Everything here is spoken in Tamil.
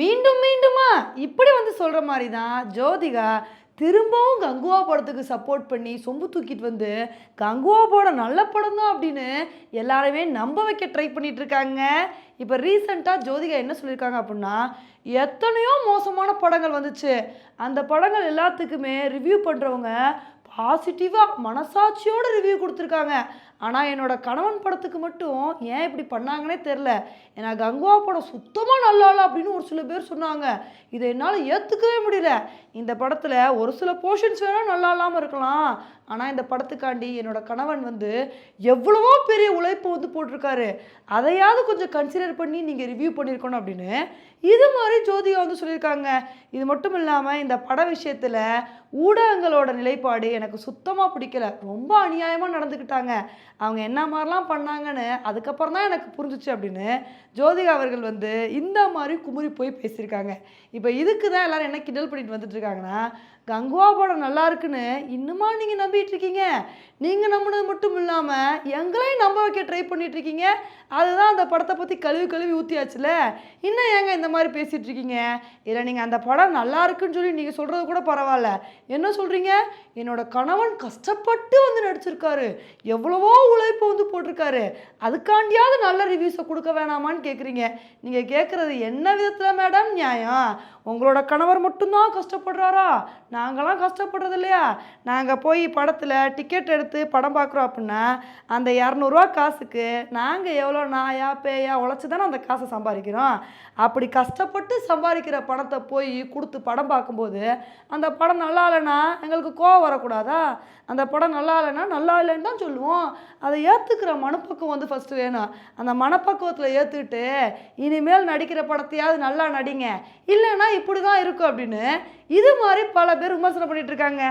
மீண்டும் மீண்டுமா? இப்படி வந்து சொல்கிற மாதிரி தான் ஜோதிகா திரும்பவும் கங்குவா படத்துக்கு சப்போர்ட் பண்ணி சொம்பு தூக்கிட்டு வந்து கங்குவா படம் நல்ல படம் தான் அப்படின்னு எல்லாருமே நம்ப வைக்க ட்ரை பண்ணிட்டு இருக்காங்க. இப்போ ரீசெண்டாக ஜோதிகா என்ன சொல்லியிருக்காங்க அப்படின்னா எத்தனையோ மோசமான படங்கள் வந்துச்சு. அந்த படங்கள் எல்லாத்துக்குமே ரிவ்யூ பண்ணுறவங்க பாசிட்டிவாக மனசாட்சியோட ரிவ்யூ கொடுத்துருக்காங்க. ஆனால் என்னோடய கணவன் படத்துக்கு மட்டும் ஏன் இப்படி பண்ணாங்கன்னே தெரில ஏன்னா கங்குவா படம் சுத்தமாக நல்லா இல்லை அப்படின்னு ஒரு சில பேர் சொன்னாங்க. இதை என்னால் ஏற்றுக்கவே முடியல. இந்த படத்தில் ஒரு சில போர்ஷன்ஸ் வேணால் நல்லா இல்லாமல் இருக்கலாம். ஆனால் இந்த படத்துக்காண்டி என்னோடய கணவன் வந்து எவ்வளவோ பெரிய உழைப்பு வந்து போட்டிருக்காரு. அதையாவது கொஞ்சம் கன்சிடர் பண்ணி நீங்கள் ரிவ்யூ பண்ணியிருக்கணும் அப்படின்னு இது மாதிரி ஜோதிகா வந்து சொல்லியிருக்காங்க. இது மட்டும் இல்லாமல் இந்த பட விஷயத்தில் ஊடகங்களோட நிலைப்பாடு எனக்கு சுத்தமாக பிடிக்கல. ரொம்ப அநியாயமாக நடந்துக்கிட்டாங்க அவங்க என்ன மாதிரிலாம் பண்ணாங்கன்னு அதுக்கப்புறம் தான் எனக்கு புரிஞ்சிச்சு அப்படின்னு ஜோதிகா அவர்கள் வந்து இந்த மாதிரி குமுறி போய் பேசியிருக்காங்க. இப்போ இதுக்கு தான் எல்லோரும் என்ன கிண்டல் பண்ணிட்டு வந்துட்டுருக்காங்கன்னா கங்குவா படம் நல்லா இருக்குன்னு இன்னுமா நீங்கள் நம்பிட்டு இருக்கீங்க? நீங்கள் நம்பினது மட்டும் இல்லாமல் எங்களையும் நம்ப வைக்க ட்ரை பண்ணிட்டு இருக்கீங்க. அதுதான் அந்த படத்தை பற்றி கழுவி கழுவி ஊற்றியாச்சுல இன்னும் ஏங்க இந்த மாதிரி பேசிகிட்ருக்கீங்க இருக்கீங்க? இல்லை நீங்கள் அந்த படம் நல்லா இருக்குன்னு சொல்லி நீங்கள் சொல்கிறது கூட பரவாயில்ல. என்ன சொல்கிறீங்க என்னோட கணவன் கஷ்டப்பட்டு வந்து நடிச்சிருக்காரு. எவ்வளவோ உழைப்பு வந்து போட்டிருக்காரு. அதுக்காண்டியாவது நல்ல ரிவ்யூஸை கொடுக்க வேணாமான்னு கேட்குறீங்க நீங்கள் கேட்குறது என்ன விதத்தில் மேடம் நியாயம்? உங்களோட கணவர் மட்டும்தான் கஷ்டப்படுறாரா? நாங்களாம் கஷ்டப்படுறது இல்லையா நாங்கள் போய் படத்தில் டிக்கெட் எடுத்து படம் பார்க்குறோம் அப்படின்னா அந்த இரநூறுவா காசுக்கு நாங்கள் எவ்வளோ நாயா பேயா உழைச்சி தானே அந்த காசை சம்பாதிக்கிறோம்? அப்படி கஷ்டப்பட்டு சம்பாதிக்கிற பணத்தை போய் கொடுத்து படம் பார்க்கும்போது அந்த படம் நல்லா இல்லைன்னா எங்களுக்கு கோவம் வரக்கூடாதா? அந்த படம் நல்லா இல்லைன்னா நல்லா இல்லைன்னு தான் சொல்லுவோம். அதை ஏற்றுக்கிற மனப்பக்குவம் வந்து ஃபஸ்ட்டு வேணும். அந்த மனப்பக்குவத்தில் ஏற்றுக்கிட்டு இனிமேல் நடிக்கிற படத்தையாவது நல்லா நடிங்க. இல்லைன்னா இப்படி தான் இருக்கும் அப்படின்னு இது மாதிரி பல பேர் விமர்சனம் பண்ணிட்டு இருக்காங்க.